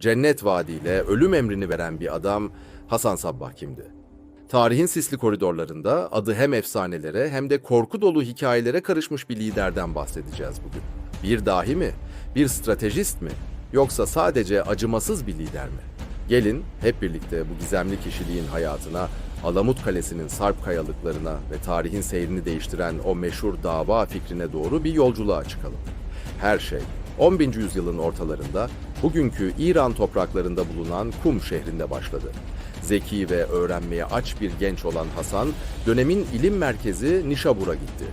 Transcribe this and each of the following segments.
cennet vaadiyle ölüm emrini veren bir adam Hasan Sabbah kimdi? Tarihin sisli koridorlarında adı hem efsanelere hem de korku dolu hikayelere karışmış bir liderden bahsedeceğiz bugün. Bir dahi mi? Bir stratejist mi? Yoksa sadece acımasız bir lider mi? Gelin hep birlikte bu gizemli kişiliğin hayatına, Alamut Kalesi'nin sarp kayalıklarına ve tarihin seyrini değiştiren o meşhur dava fikrine doğru bir yolculuğa çıkalım. Her şey 11. yüzyılın ortalarında bugünkü İran topraklarında bulunan Kum şehrinde başladı. Zeki ve öğrenmeye aç bir genç olan Hasan, dönemin ilim merkezi Nişabur'a gitti.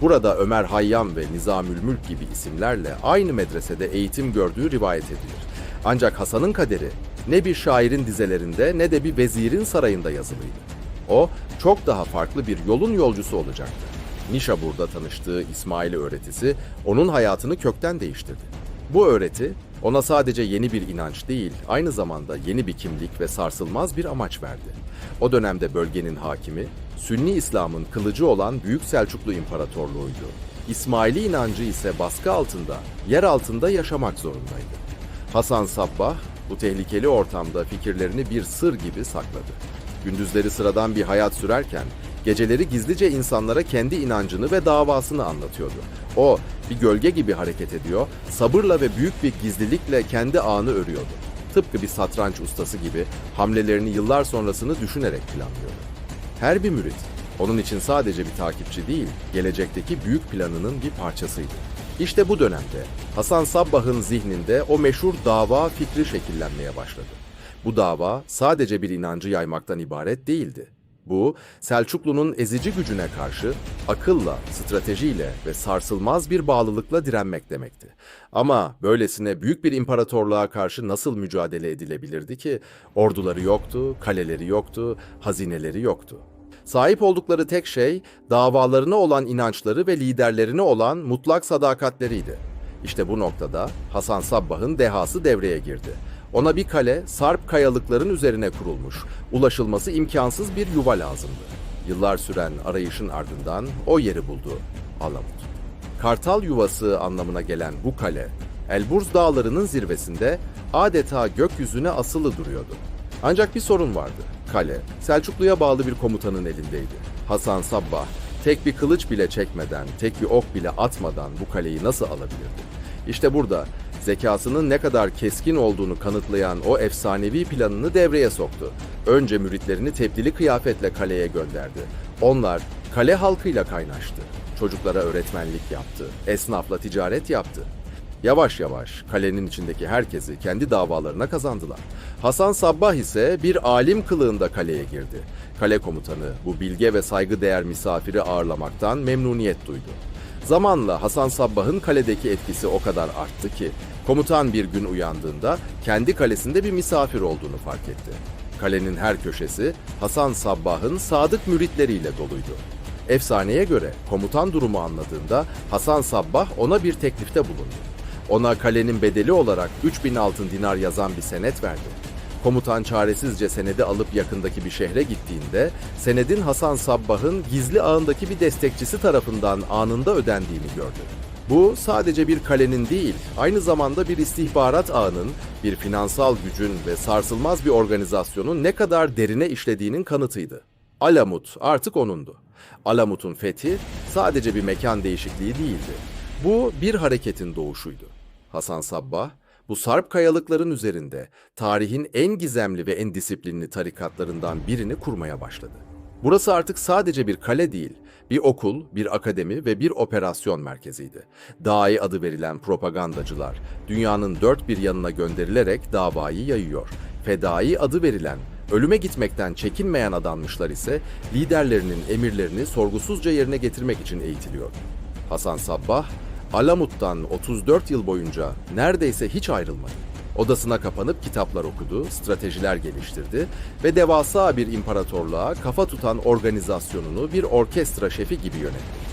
Burada Ömer Hayyam ve Nizamül Mülk gibi isimlerle aynı medresede eğitim gördüğü rivayet edilir. Ancak Hasan'ın kaderi ne bir şairin dizelerinde ne de bir vezirin sarayında yazılıydı. O çok daha farklı bir yolun yolcusu olacaktı. Nişabur'da tanıştığı İsmail öğretisi onun hayatını kökten değiştirdi. Bu öğreti ona sadece yeni bir inanç değil, aynı zamanda yeni bir kimlik ve sarsılmaz bir amaç verdi. O dönemde bölgenin hakimi, Sünni İslam'ın kılıcı olan Büyük Selçuklu İmparatorluğu'ydu. İsmaili inancı ise baskı altında, yer altında yaşamak zorundaydı. Hasan Sabbah bu tehlikeli ortamda fikirlerini bir sır gibi sakladı. Gündüzleri sıradan bir hayat sürerken geceleri gizlice insanlara kendi inancını ve davasını anlatıyordu. O bir gölge gibi hareket ediyor, sabırla ve büyük bir gizlilikle kendi ağını örüyordu. Tıpkı bir satranç ustası gibi hamlelerini yıllar sonrasını düşünerek planlıyordu. Her bir mürit onun için sadece bir takipçi değil, gelecekteki büyük planının bir parçasıydı. İşte bu dönemde Hasan Sabbah'ın zihninde o meşhur dava fikri şekillenmeye başladı. Bu dava sadece bir inancı yaymaktan ibaret değildi. Bu, Selçuklu'nun ezici gücüne karşı akılla, stratejiyle ve sarsılmaz bir bağlılıkla direnmek demekti. Ama böylesine büyük bir imparatorluğa karşı nasıl mücadele edilebilirdi ki? Orduları yoktu, kaleleri yoktu, hazineleri yoktu. Sahip oldukları tek şey davalarına olan inançları ve liderlerine olan mutlak sadakatleriydi. İşte bu noktada Hasan Sabbah'ın dehası devreye girdi. Ona bir kale sarp kayalıkların üzerine kurulmuş, ulaşılması imkansız bir yuva lazımdı. Yıllar süren arayışın ardından o yeri buldu, Alamut. Kartal yuvası anlamına gelen bu kale, Elburz dağlarının zirvesinde adeta gökyüzüne asılı duruyordu. Ancak bir sorun vardı. Kale, Selçuklu'ya bağlı bir komutanın elindeydi. Hasan Sabbah, tek bir kılıç bile çekmeden, tek bir ok bile atmadan bu kaleyi nasıl alabilirdi? İşte burada zekasının ne kadar keskin olduğunu kanıtlayan o efsanevi planını devreye soktu. Önce müritlerini tebdili kıyafetle kaleye gönderdi. Onlar kale halkıyla kaynaştı. Çocuklara öğretmenlik yaptı. Esnafla ticaret yaptı. Yavaş yavaş kalenin içindeki herkesi kendi davalarına kazandılar. Hasan Sabbah ise bir alim kılığında kaleye girdi. Kale komutanı bu bilge ve saygıdeğer misafiri ağırlamaktan memnuniyet duydu. Zamanla Hasan Sabbah'ın kaledeki etkisi o kadar arttı ki komutan bir gün uyandığında kendi kalesinde bir misafir olduğunu fark etti. Kalenin her köşesi Hasan Sabbah'ın sadık müritleriyle doluydu. Efsaneye göre komutan durumu anladığında Hasan Sabbah ona bir teklifte bulundu. Ona kalenin bedeli olarak 3000 altın dinar yazan bir senet verdi. Komutan çaresizce senedi alıp yakındaki bir şehre gittiğinde, senedin Hasan Sabbah'ın gizli ağındaki bir destekçisi tarafından anında ödendiğini gördü. Bu sadece bir kalenin değil, aynı zamanda bir istihbarat ağının, bir finansal gücün ve sarsılmaz bir organizasyonun ne kadar derine işlediğinin kanıtıydı. Alamut artık onundu. Alamut'un fethi sadece bir mekan değişikliği değildi. Bu bir hareketin doğuşuydu. Hasan Sabbah, bu sarp kayalıkların üzerinde tarihin en gizemli ve en disiplinli tarikatlarından birini kurmaya başladı. Burası artık sadece bir kale değil, bir okul, bir akademi ve bir operasyon merkeziydi. Dai adı verilen propagandacılar dünyanın dört bir yanına gönderilerek davayı yayıyor. Fedai adı verilen ölüme gitmekten çekinmeyen adanmışlar ise liderlerinin emirlerini sorgusuzca yerine getirmek için eğitiliyor. Hasan Sabbah Alamut'tan 34 yıl boyunca neredeyse hiç ayrılmadı. Odasına kapanıp kitaplar okudu, stratejiler geliştirdi ve devasa bir imparatorluğa kafa tutan organizasyonunu bir orkestra şefi gibi yönetti.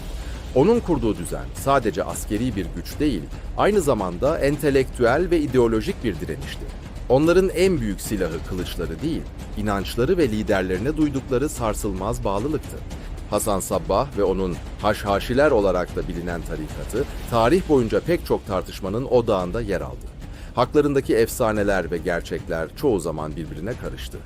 Onun kurduğu düzen sadece askeri bir güç değil, aynı zamanda entelektüel ve ideolojik bir direnişti. Onların en büyük silahı kılıçları değil, inançları ve liderlerine duydukları sarsılmaz bağlılıktı. Hasan Sabbah ve onun Haşhaşiler olarak da bilinen tarikatı, tarih boyunca pek çok tartışmanın odağında yer aldı. Haklarındaki efsaneler ve gerçekler çoğu zaman birbirine karıştı.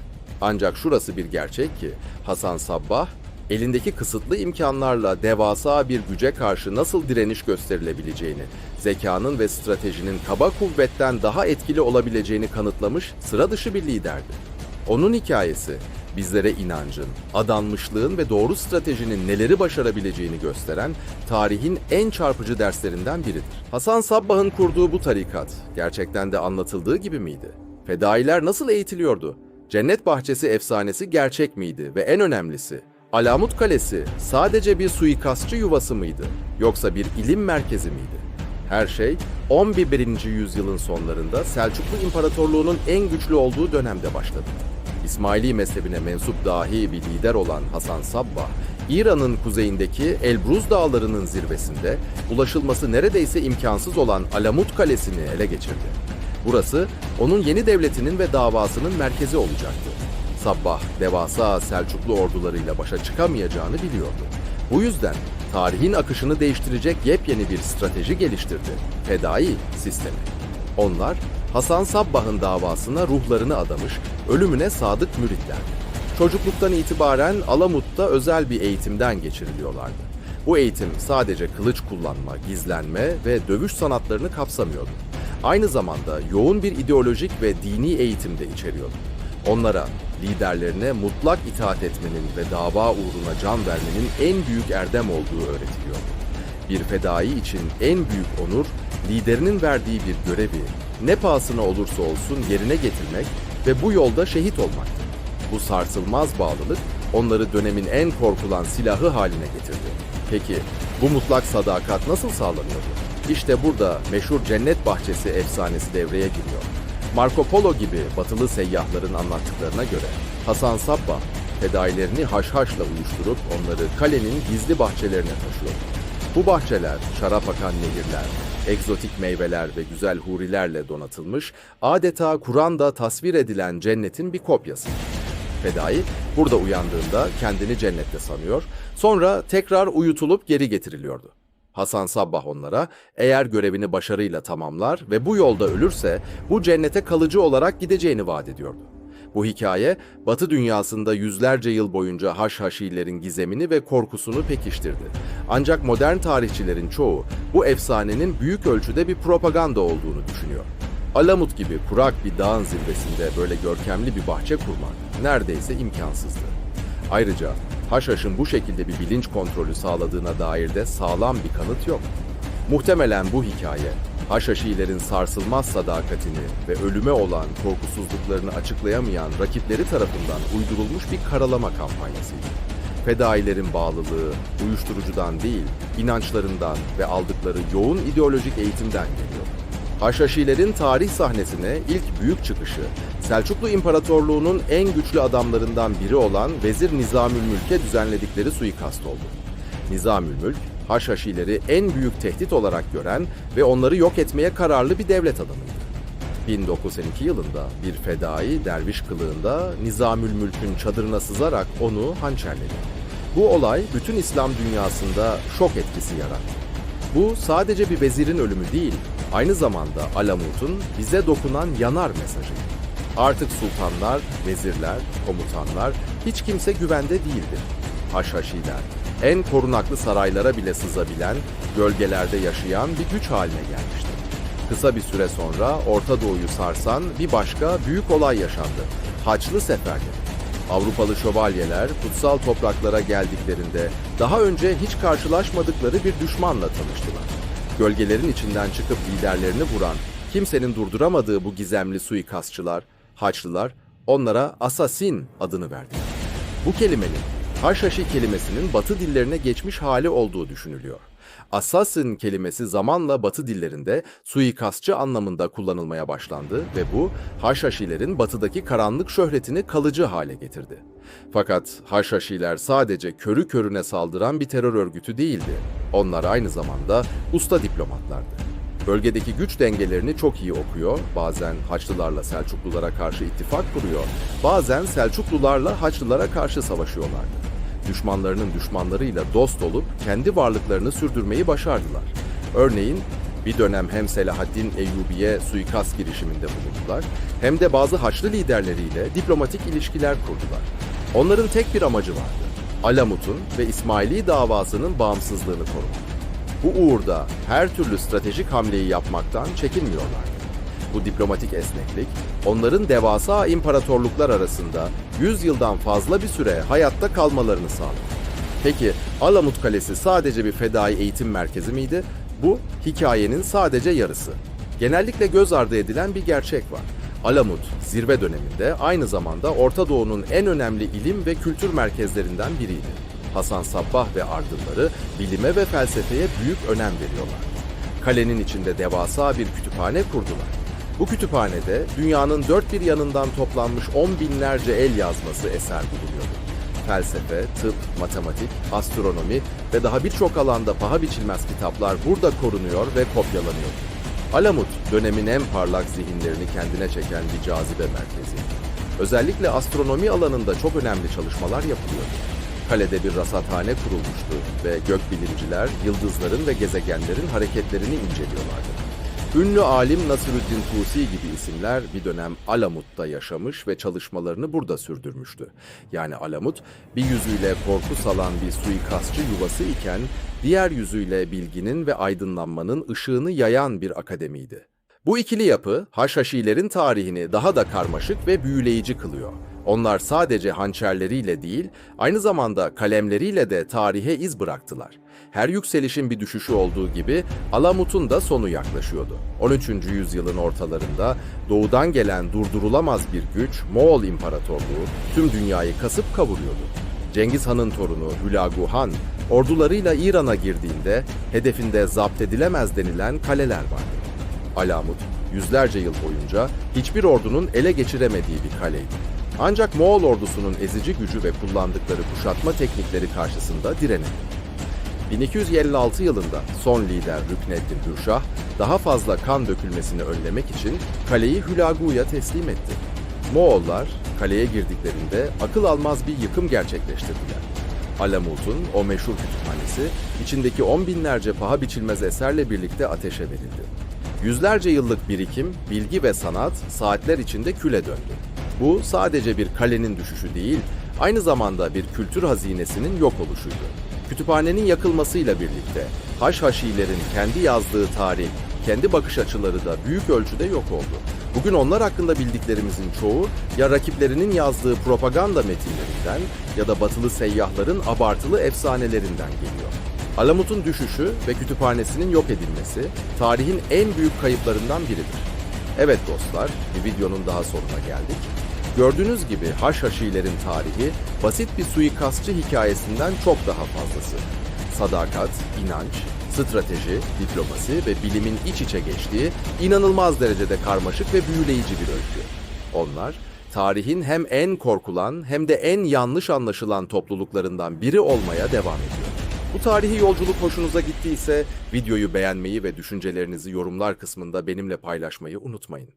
Ancak şurası bir gerçek ki Hasan Sabbah elindeki kısıtlı imkanlarla devasa bir güce karşı nasıl direniş gösterilebileceğini, zekanın ve stratejinin kaba kuvvetten daha etkili olabileceğini kanıtlamış sıra dışı bir liderdi. Onun hikayesi bizlere inancın, adanmışlığın ve doğru stratejinin neleri başarabileceğini gösteren tarihin en çarpıcı derslerinden biridir. Hasan Sabbah'ın kurduğu bu tarikat gerçekten de anlatıldığı gibi miydi? Fedailer nasıl eğitiliyordu? Cennet bahçesi efsanesi gerçek miydi ve en önemlisi Alamut Kalesi sadece bir suikastçı yuvası mıydı yoksa bir ilim merkezi miydi? Her şey 11. yüzyılın sonlarında Selçuklu İmparatorluğu'nun en güçlü olduğu dönemde başladı. İsmaili mezhebine mensup dahi bir lider olan Hasan Sabbah, İran'ın kuzeyindeki Elbruz dağlarının zirvesinde ulaşılması neredeyse imkansız olan Alamut Kalesi'ni ele geçirdi. Burası onun yeni devletinin ve davasının merkezi olacaktı. Sabbah devasa Selçuklu ordularıyla başa çıkamayacağını biliyordu. Bu yüzden tarihin akışını değiştirecek yepyeni bir strateji geliştirdi. Fedai sistemi. Onlar Hasan Sabbah'ın davasına ruhlarını adamış, ölümüne sadık müritlerdi. Çocukluktan itibaren Alamut'ta özel bir eğitimden geçiriliyorlardı. Bu eğitim sadece kılıç kullanma, gizlenme ve dövüş sanatlarını kapsamıyordu. Aynı zamanda yoğun bir ideolojik ve dini eğitim de içeriyordu. Onlara, liderlerine mutlak itaat etmenin ve dava uğruna can vermenin en büyük erdem olduğu öğretiliyordu. Bir fedai için en büyük onur, liderinin verdiği bir görevi ne pahasına olursa olsun yerine getirmek ve bu yolda şehit olmaktı. Bu sarsılmaz bağlılık onları dönemin en korkulan silahı haline getirdi. Peki bu mutlak sadakat nasıl sağlanıyordu? İşte burada meşhur cennet bahçesi efsanesi devreye giriyor. Marco Polo gibi batılı seyyahların anlattıklarına göre Hasan Sabbah fedailerini haşhaşla uyuşturup onları kalenin gizli bahçelerine taşıyor. Bu bahçeler şarap akan nehirler, egzotik meyveler ve güzel hurilerle donatılmış, adeta Kur'an'da tasvir edilen cennetin bir kopyası. Fedai burada uyandığında kendini cennette sanıyor, sonra tekrar uyutulup geri getiriliyordu. Hasan Sabbah onlara eğer görevini başarıyla tamamlar ve bu yolda ölürse bu cennete kalıcı olarak gideceğini vaat ediyordu. Bu hikaye Batı dünyasında yüzlerce yıl boyunca Haşhaşilerin gizemini ve korkusunu pekiştirdi. Ancak modern tarihçilerin çoğu bu efsanenin büyük ölçüde bir propaganda olduğunu düşünüyor. Alamut gibi kurak bir dağın zirvesinde böyle görkemli bir bahçe kurmak neredeyse imkansızdı. Ayrıca Haşhaş'ın bu şekilde bir bilinç kontrolü sağladığına dair de sağlam bir kanıt yok. Muhtemelen bu hikaye Haşhaşilerin sarsılmaz sadakatini ve ölüme olan korkusuzluklarını açıklayamayan rakipleri tarafından uydurulmuş bir karalama kampanyasıydı. Fedailerin bağlılığı uyuşturucudan değil, inançlarından ve aldıkları yoğun ideolojik eğitimden geliyor. Haşhaşilerin tarih sahnesine ilk büyük çıkışı, Selçuklu İmparatorluğu'nun en güçlü adamlarından biri olan Vezir Nizamülmülk'e düzenledikleri suikast oldu. Nizamülmülk, Haşhaşileri en büyük tehdit olarak gören ve onları yok etmeye kararlı bir devlet adamıydı. 1982 yılında bir fedai derviş kılığında Nizamülmülk'ün çadırına sızarak onu hançerledi. Bu olay bütün İslam dünyasında şok etkisi yarattı. Bu sadece bir vezirin ölümü değil, aynı zamanda Alamut'un bize dokunan yanar mesajıydı. Artık sultanlar, vezirler, komutanlar, hiç kimse güvende değildir. Haşhaşiler, en korunaklı saraylara bile sızabilen, gölgelerde yaşayan bir güç haline gelmişti. Kısa bir süre sonra Orta Doğu'yu sarsan bir başka büyük olay yaşandı. Haçlı Seferleri. Avrupalı şövalyeler kutsal topraklara geldiklerinde daha önce hiç karşılaşmadıkları bir düşmanla tanıştılar. Gölgelerin içinden çıkıp liderlerini vuran, kimsenin durduramadığı bu gizemli suikastçılar, Haçlılar onlara Asasin adını verdiler. Bu kelimenin Haşhaşi kelimesinin batı dillerine geçmiş hali olduğu düşünülüyor. Assassin kelimesi zamanla batı dillerinde suikastçı anlamında kullanılmaya başlandı ve bu Haşhaşilerin batıdaki karanlık şöhretini kalıcı hale getirdi. Fakat Haşhaşiler sadece körü körüne saldıran bir terör örgütü değildi. Onlar aynı zamanda usta diplomatlardı. Bölgedeki güç dengelerini çok iyi okuyor, bazen Haçlılarla Selçuklulara karşı ittifak kuruyor, bazen Selçuklularla Haçlılara karşı savaşıyorlardı. Düşmanlarının düşmanlarıyla dost olup kendi varlıklarını sürdürmeyi başardılar. Örneğin Bir dönem hem Selahaddin Eyyubi'ye suikast girişiminde bulundular, hem de bazı Haçlı liderleriyle diplomatik ilişkiler kurdular. Onların tek bir amacı vardı. Alamut'un ve İsmaili davasının bağımsızlığını korumak. Bu uğurda her türlü stratejik hamleyi yapmaktan çekinmiyorlardı. Bu diplomatik esneklik, onların devasa imparatorluklar arasında 100 yıldan fazla bir süre hayatta kalmalarını sağladı. Peki Alamut Kalesi sadece bir fedai eğitim merkezi miydi? Bu hikayenin sadece yarısı. Genellikle göz ardı edilen bir gerçek var. Alamut, zirve döneminde aynı zamanda Orta Doğu'nun en önemli ilim ve kültür merkezlerinden biriydi. Hasan Sabbah ve ardılları bilime ve felsefeye büyük önem veriyorlar. Kalenin içinde devasa bir kütüphane kurdular. Bu kütüphanede dünyanın dört bir yanından toplanmış on binlerce el yazması eser bulunuyordu. Felsefe, tıp, matematik, astronomi ve daha birçok alanda paha biçilmez kitaplar burada korunuyor ve kopyalanıyordu. Alamut, dönemin en parlak zihinlerini kendine çeken bir cazibe merkezi. Özellikle astronomi alanında çok önemli çalışmalar yapılıyordu. Kalede bir rasathane kurulmuştu ve gökbilimciler yıldızların ve gezegenlerin hareketlerini inceliyorlardı. Ünlü alim Nasruddin Tusi gibi isimler bir dönem Alamut'ta yaşamış ve çalışmalarını burada sürdürmüştü. Yani Alamut bir yüzüyle korku salan bir suikastçı yuvası iken diğer yüzüyle bilginin ve aydınlanmanın ışığını yayan bir akademiydi. Bu ikili yapı Haşhaşilerin tarihini daha da karmaşık ve büyüleyici kılıyor. Onlar sadece hançerleriyle değil, aynı zamanda kalemleriyle de tarihe iz bıraktılar. Her yükselişin bir düşüşü olduğu gibi Alamut'un da sonu yaklaşıyordu. 13. yüzyılın ortalarında doğudan gelen durdurulamaz bir güç Moğol İmparatorluğu tüm dünyayı kasıp kavuruyordu. Cengiz Han'ın torunu Hülagu Han ordularıyla İran'a girdiğinde hedefinde zapt edilemez denilen kaleler vardı. Alamut yüzlerce yıl boyunca hiçbir ordunun ele geçiremediği bir kaleydi. Ancak Moğol ordusunun ezici gücü ve kullandıkları kuşatma teknikleri karşısında direnedi. 1256 yılında son lider Rükneddin Hürşah daha fazla kan dökülmesini önlemek için kaleyi Hülagu'ya teslim etti. Moğollar kaleye girdiklerinde akıl almaz bir yıkım gerçekleştirdiler. Alamut'un o meşhur kütüphanesi içindeki on binlerce paha biçilmez eserle birlikte ateşe verildi. Yüzlerce yıllık birikim, bilgi ve sanat saatler içinde küle döndü. Bu sadece bir kalenin düşüşü değil, aynı zamanda bir kültür hazinesinin yok oluşuydu. Kütüphanenin yakılmasıyla birlikte Haşhaşilerin kendi yazdığı tarih, kendi bakış açıları da büyük ölçüde yok oldu. Bugün onlar hakkında bildiklerimizin çoğu ya rakiplerinin yazdığı propaganda metinlerinden ya da batılı seyyahların abartılı efsanelerinden geliyor. Alamut'un düşüşü ve kütüphanesinin yok edilmesi tarihin en büyük kayıplarından biridir. Evet dostlar, bir videonun daha sonuna geldik. Gördüğünüz gibi Haşhaşilerin tarihi basit bir suikastçı hikayesinden çok daha fazlası. Sadakat, inanç, strateji, diplomasi ve bilimin iç içe geçtiği inanılmaz derecede karmaşık ve büyüleyici bir öykü. Onlar tarihin hem en korkulan hem de en yanlış anlaşılan topluluklarından biri olmaya devam ediyor. Bu tarihi yolculuk hoşunuza gittiyse videoyu beğenmeyi ve düşüncelerinizi yorumlar kısmında benimle paylaşmayı unutmayın.